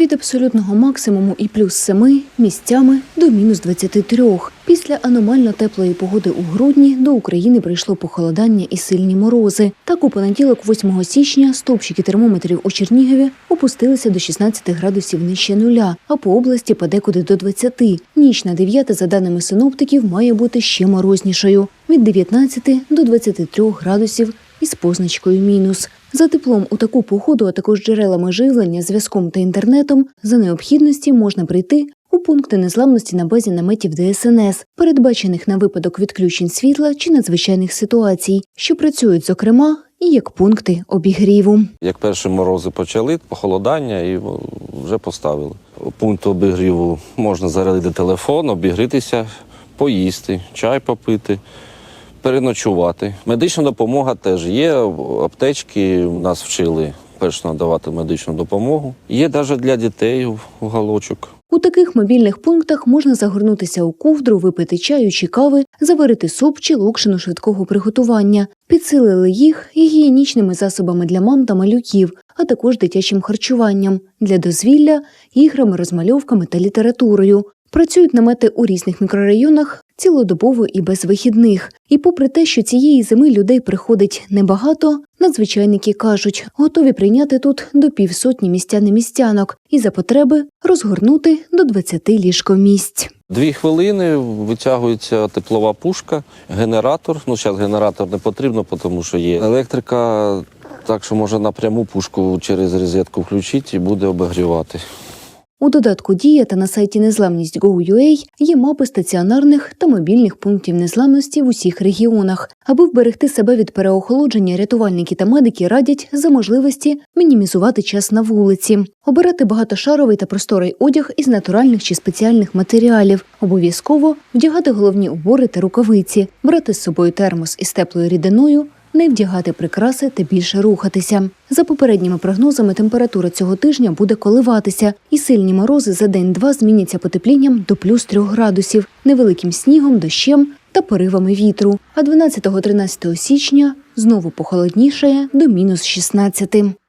від абсолютного максимуму і плюс 7 місцями до мінус 23. Після аномально теплої погоди у грудні до України прийшло похолодання і сильні морози. Так, у понеділок, 8 січня, стовпчики термометрів у Чернігові опустилися до 16 градусів нижче нуля, а по області подекуди до 20. Ніч на 9, за даними синоптиків, має бути ще морознішою від 19 до 23 градусів із позначкою мінус. За теплом у таку погоду, а також джерелами живлення, зв'язком та інтернетом, за необхідності можна прийти у пункти незламності на базі наметів ДСНС, передбачених на випадок відключень світла чи надзвичайних ситуацій, що працюють, зокрема, і як пункти обігріву. Як перші морози почали, похолодання і вже поставили. Пункт обігріву можна зарядити телефон, обігрітися, поїсти, чай попити, переночувати. Медична допомога теж є. Аптечки нас вчили перш надавати медичну допомогу. Є навіть для дітей уголочок. У таких мобільних пунктах можна загорнутися у ковдру, випити чаю чи кави, заварити суп чи локшину швидкого приготування. Підсилили їх гігієнічними засобами для мам та малюків, а також дитячим харчуванням для дозвілля, іграми, розмальовками та літературою. Працюють намети у різних мікрорайонах цілодобово і без вихідних. І попри те, що цієї зими людей приходить небагато, надзвичайники кажуть, готові прийняти тут до півсотні містян і містянок і за потреби розгорнути до 20 ліжкомісць. Дві хвилини витягується теплова пушка, генератор. Ну, зараз генератор не потрібно, тому що є електрика, так що можна напряму пушку через розетку включити і буде обігрівати. У додатку Дія та на сайті незламність Go.ua є мапи стаціонарних та мобільних пунктів незламності в усіх регіонах. Аби вберегти себе від переохолодження, рятувальники та медики радять за можливості мінімізувати час на вулиці, обирати багатошаровий та просторий одяг із натуральних чи спеціальних матеріалів, обов'язково вдягати головні убори та рукавиці, брати з собою термос із теплою рідиною. Не вдягати прикраси та більше рухатися. За попередніми прогнозами, температура цього тижня буде коливатися, і сильні морози за день-два зміняться потеплінням до плюс трьох градусів, невеликим снігом, дощем та поривами вітру. А 12-13 січня знову похолоднішає до мінус 16.